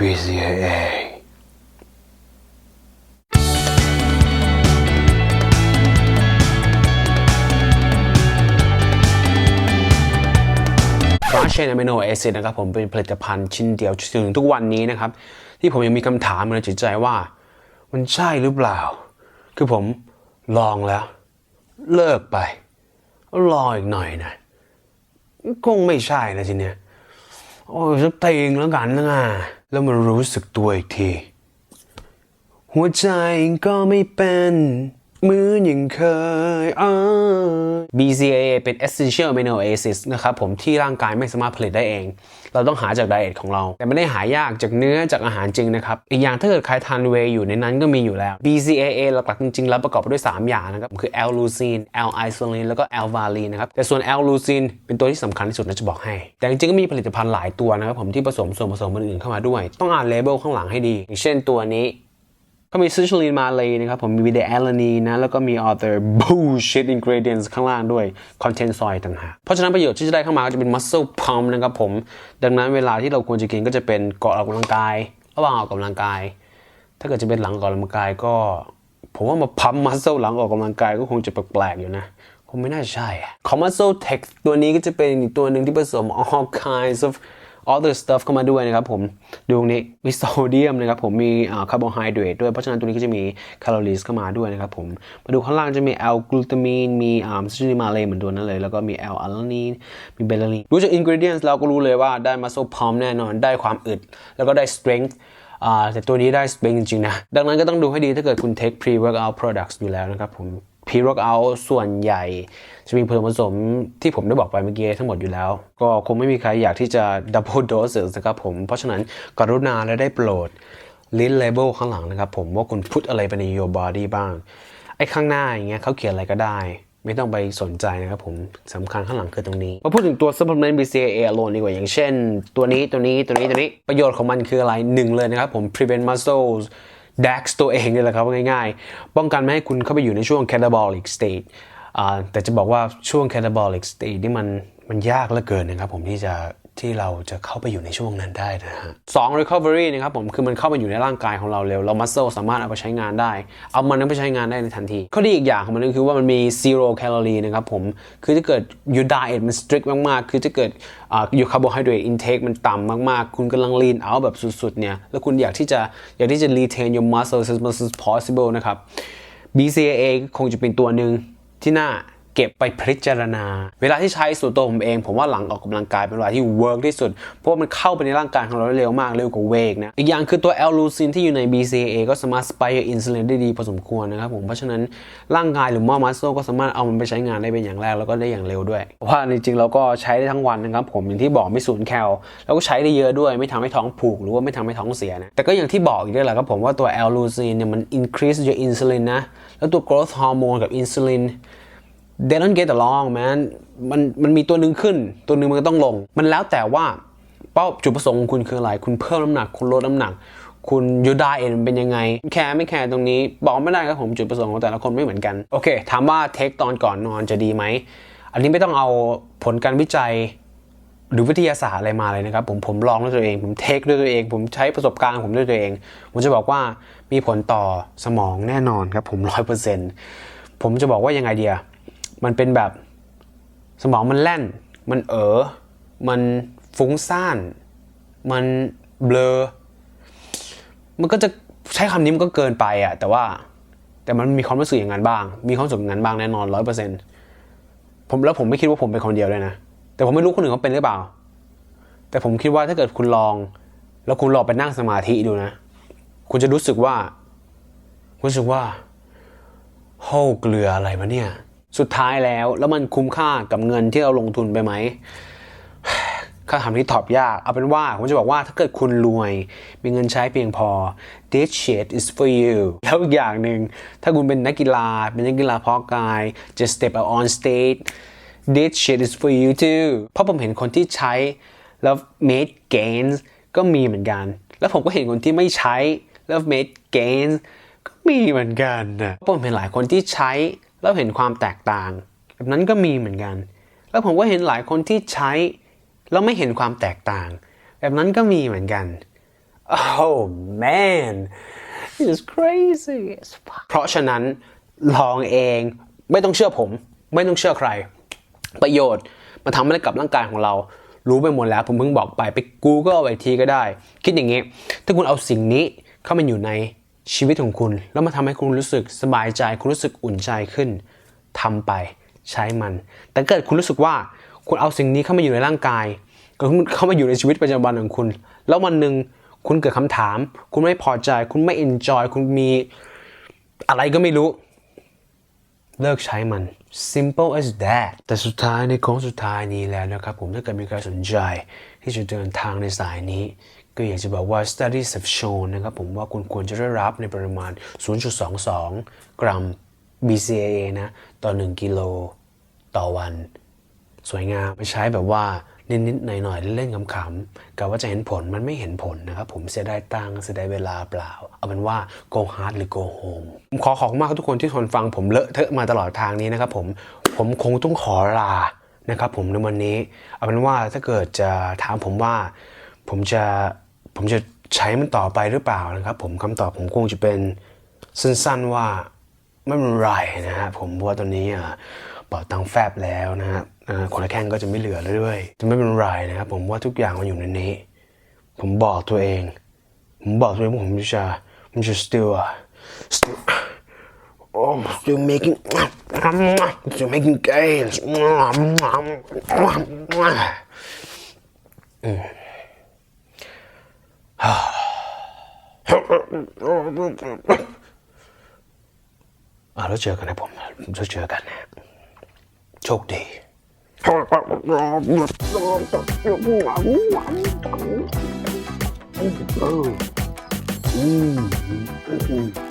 BCAA ฟราเชนอะมิโนแอซิดนะครับผมเป็นผลิตภัณฑ์ชิ้นเดียวจนถึงทุกวันนี้นะครับ ที่ผมยังมีคำถามในจิตใจว่า มันใช่หรือเปล่า คือผมลองแล้ว เลิกไป รออีกหน่อยนะ คงไม่ใช่นะทีเนี้ย โอ้ยสักเพลงแล้วกันนะแล้วมันรู้สึกตัวอีกที หัวใจก็ไม่เป็นเหมือนอย่างเคยอ๋อ BCAA เป็น essential amino acids นะครับผมที่ร่างกายไม่สามารถผลิตได้เอง เราต้องหาจากไดเอทของเรา แต่ไม่ได้หายากจากเนื้อจากอาหารจริงนะครับ อีกอย่างถ้าเกิดใครทานเวย์อยู่ในนั้นก็มีอยู่แล้ว BCAA หลักๆจริงๆ แล้วประกอบด้วย 3 อย่างนะครับคือ L-leucine L-isoline แล้วก็ L-valine นะครับแต่ส่วน L-leucine เป็นตัวที่สำคัญที่สุดนะจะบอกให้ แต่จริงๆก็มีผลิตภัณฑ์หลายตัวนะครับผมที่ผสมส่วนผสมอื่นๆเข้ามาด้วย ต้องอ่านเลเบลข้างหลังให้ดีอย่างเช่นตัวนี้ ก็มีซิชลินมาเลยนะครับผมมีวิดีแอลานีนะ แล้วก็มี other bullshit ingredients ข้างล่างด้วย content soy ต่างหากเพราะฉะนั้นประโยชน์ที่จะได้เข้ามาก็จะเป็น muscle pump นะครับผม ดังนั้นเวลาที่เราควรจะกินก็จะเป็นก่อนออกกำลังกาย ระหว่างออกกำลังกาย ถ้าเกิดจะเป็นหลังออกกำลังกายก็ ผมว่ามาพัม muscle หลังออกกำลังกายก็คงจะแปลกๆอยู่นะคงไม่น่าใช่อะของ muscle tech ตัวนี้ก็จะเป็นอีกตัวหนึ่งที่ผสม all kinds of other stuff เข้ามาด้วยนะครับผมดูตรงนี้มีโซเดียมนะครับผมมีคาร์โบไฮเดรตด้วยเพราะฉะนั้นตัวนี้ก็จะมีแคลอรี่เข้ามาด้วยนะครับผมมาดูข้างล่างจะมีแอลกลูตามีนมีอ่าซิลิมาเลเหมือนตัวนั้นเลย แล้วก็มีแอลอาลานีนมีเบลลารีนดูจาก ingredients เราก็รู้เลยว่าได้ muscle pump แน่นอนได้ความอึด แล้วก็ได้ strength อ่าแต่ตัวนี้ได้ strength จริงๆนะ ดังนั้นก็ต้องดูให้ดีถ้าเกิดคุณ take pre workout products อยู่แล้วนะครับผม pre workout ส่วนใหญ่จะมีผสมที่ผมได้บอกไปเมื่อกี้ทั้งหมดอยู่แล้ว ก็คงไม่มีใครอยากที่จะ double dose นะครับผม เพราะฉะนั้นกรุณาและได้โปรดลิสต์ label ข้างหลังนะครับผมว่าคุณพุทอะไรไปใน your body บ้าง ไอ้ข้างหน้าอย่างเงี้ยเขาเขียนอะไรก็ได้ ไม่ต้องไปสนใจนะครับผมสำคัญข้างหลังคือตรงนี้มาพูดถึงตัว supplement BCAA alone ดีกว่าอย่างเช่น ตัวนี้ตัวนี้ตัวนี้ตัวนี้ประโยชน์ของมันคืออะไรหนึ่งเลยนะครับผม prevent muscles DAX ตัวเองนี่แหละครับง่ายๆ ป้องกันไม่ให้คุณเข้าไปอยู่ในช่วง catabolic state อ่าแต่จะบอกว่าช่วง catabolic state นี่มันมันยากเหลือเกินนะครับผมที่จะ ที่เราจะเข้าไปอยู่ในช่วงนั้นได้นะฮะสอง recovery นะครับผมคือมันเข้ามาอยู่ในร่างกายของเราเร็ว เรา muscle สามารถเอาไปใช้งานได้ เอามันนั้นไปใช้งานได้ในทันที ข้อดีอีกอย่างของมันก็คือว่ามันมี zero calorie นะครับผม คือถ้าเกิด your diet มัน strict มากๆ คือถ้าเกิดอ่า your carbohydrate intake มันต่ำมากๆ คุณกำลัง lean out แบบสุดๆ เนี่ย แล้วคุณอยากที่จะอยากที่จะ retain your muscle as much as possible นะครับ BCAA คงจะเป็นตัวหนึ่งที่น่า เก็บไปพิจารณา เวลาที่ใช้ส่วนตัวผมเอง ผมว่าหลังออกกำลังกายเป็นเวลาที่เวิร์กที่สุด เพราะว่ามันเข้าไปในร่างกายของเราได้เร็วมากเร็วกว่าเวกนะอีกอย่างคือตัว L ลูซินที่อยู่ใน BCAA ก็สามารถสปร์อินซูลินได้ดีพอสมควรนะครับผมเพราะฉะนั้นร่างกายหรือมอมัสโซก็สามารถเอามันไปใช้งานได้เป็นอย่างแรกแล้วก็ได้อย่างเร็วด้วย เพราะว่าจริงๆเราก็ใช้ได้ทั้งวันนะครับผมอย่างที่บอกไม่สูญแคลแล้วก็ใช้ได้เยอะด้วย ไม่ทำให้ท้องผูกหรือว่าไม่ทำให้ท้องเสียนะแต่ก็อย่างที่บอกอีกด้วยแหละครับผมว่าตัว L ลูซินเนี่ยมัน increase your insulin นะแล้วตัว growth hormone กับ insulin they don't get along man มันมันมีตัวหนึ่งขึ้น ตัวหนึ่งมันก็ต้องลง มันแล้วแต่ว่าเป้าจุดประสงค์ของคุณคืออะไร คุณเพิ่มน้ำหนัก คุณลดน้ำหนัก คุณยูดาเอ็นเป็นยังไง แคร์ไม่แคร์ตรงนี้ บอกไม่ได้ครับผมจุดประสงค์ของแต่ละคนไม่เหมือนกัน โอเค ถามว่าเทคตอนก่อนนอนจะดีไหม อันนี้ไม่ต้องเอาผลการวิจัยหรือวิทยาศาสตร์อะไรมาเลยนะครับผมผมลองด้วยตัวเอง ผมเทคด้วยตัวเอง ผมใช้ประสบการณ์ของผมด้วยตัวเอง ผมจะบอกว่ามีผลต่อสมองแน่นอนครับผมร้อยเปอร์เซ็นต์ผมจะบอกว่ายังไงเดีย มันเป็นแบบสมองมันแล่น มันเออมันฟุ้งซ่าน มันเบลอ มันก็จะใช้คำนี้มันก็เกินไปอะแต่ว่าแต่มันมีความรู้สึกอย่างนั้นบ้าง มีความรู้สึกอย่างนั้นบ้างแน่นอนร้อยเปอร์เซ็นต์ผมแล้วผมไม่คิดว่าผมเป็นคนเดียวเลยนะ แต่ผมไม่รู้คนอื่นเขาเป็นหรือเปล่า แต่ผมคิดว่าถ้าเกิดคุณลอง แล้วคุณลองไปนั่งสมาธิดูนะ คุณจะรู้สึกว่ารู้สึกว่าโหเกลืออะไรวะเนี่ย สุดท้ายแล้วแล้วมันคุ้มค่ากับเงินที่เราลงทุนไปไหมคำถามที่ตอบยาก เอาเป็นว่า ผมจะบอกว่าถ้าเกิดคุณรวย มีเงินใช้เพียงพอ this shit is for you แล้วอีกอย่างหนึ่ง ถ้าคุณเป็นนักกีฬา เป็นนักกีฬาเพาะกาย just step out on stage this shit is for you too เพราะผมเห็นคนที่ใช้แล้ว made gains ก็มีเหมือนกัน แล้วผมก็เห็นคนที่ไม่ใช้แล้ว made gains ก็มีเหมือนกันนะผมเห็นหลายคนที่ใช้ แล้วเห็นความแตกต่าง แบบนั้นก็มีเหมือนกัน แล้วผมก็เห็นหลายคนที่ใช้ แล้วไม่เห็นความแตกต่าง แบบนั้นก็มีเหมือนกัน oh man this is crazy as เพราะฉะนั้นลองเองไม่ต้องเชื่อผม ไม่ต้องเชื่อใคร ประโยชน์มันทำให้กับร่างกายของเรารู้ไปหมดแล้วผมเพิ่งบอกไปไป Google เอาไว้ทีก็ได้ คิดอย่างนี้ ถ้าคุณเอาสิ่งนี้เข้ามาอยู่ใน ชีวิตของคุณ แล้วมาทำให้คุณรู้สึกสบายใจ คุณรู้สึกอุ่นใจขึ้นทำไปใช้มัน แต่เกิดคุณรู้สึกว่าคุณเอาสิ่งนี้เข้ามาอยู่ในร่างกายเข้ามาอยู่ในชีวิตประจำวันของคุณ แล้ววันหนึ่งคุณเกิดคำถาม คุณไม่พอใจ คุณไม่ enjoy คุณมีอะไรก็ไม่รู้ เลิกใช้มัน simple as that แต่สุดท้ายในโค้งสุดท้ายนี้แล้วนะครับผมถ้าเกิดมีใครสนใจที่จะเดินทางในสายนี้ ก็อยากจะบอกว่า studies have shown นะครับผมว่าคุณควรจะได้รับในปริมาณ 0.22 กรัม BCAA นะ ต่อ 1 กิโลต่อวัน สวยงามไม่ใช้แบบว่านิดๆหน่อยๆเล่นๆขำๆกะว่าจะเห็นผลมันไม่เห็นผลนะครับ ผมเสียดายตังเสียดายเวลาเปล่า เอาเป็นว่า go hard หรือ go home ผมขอขอบมากครับทุกคนที่ทนฟังผมเลอะเทอะมาตลอดทางนี้นะครับผมผมคงต้องขอลานะครับผมในวันนี้ เอาเป็นว่าถ้าเกิดจะถามผมว่าผมจะ ผมจะใช้มันต่อไปหรือเปล่านะครับ ผมคำตอบผมคงจะเป็นสั้นๆว่าไม่เป็นไรนะฮะผมว่าตอนนี้อะเป่าตังแฟบแล้วนะฮะคนละแข้งก็จะไม่เหลือแล้วด้วยจะไม่เป็นไรนะครับ ผมว่าทุกอย่างมันอยู่ในนี้ ผมบอกตัวเอง ผมบอกตัวเองว่าผมจะผมจะ still still oh still making still making gains อ่าแล้วเจอกันนะผมเราเจอกันนะโชคดีอืม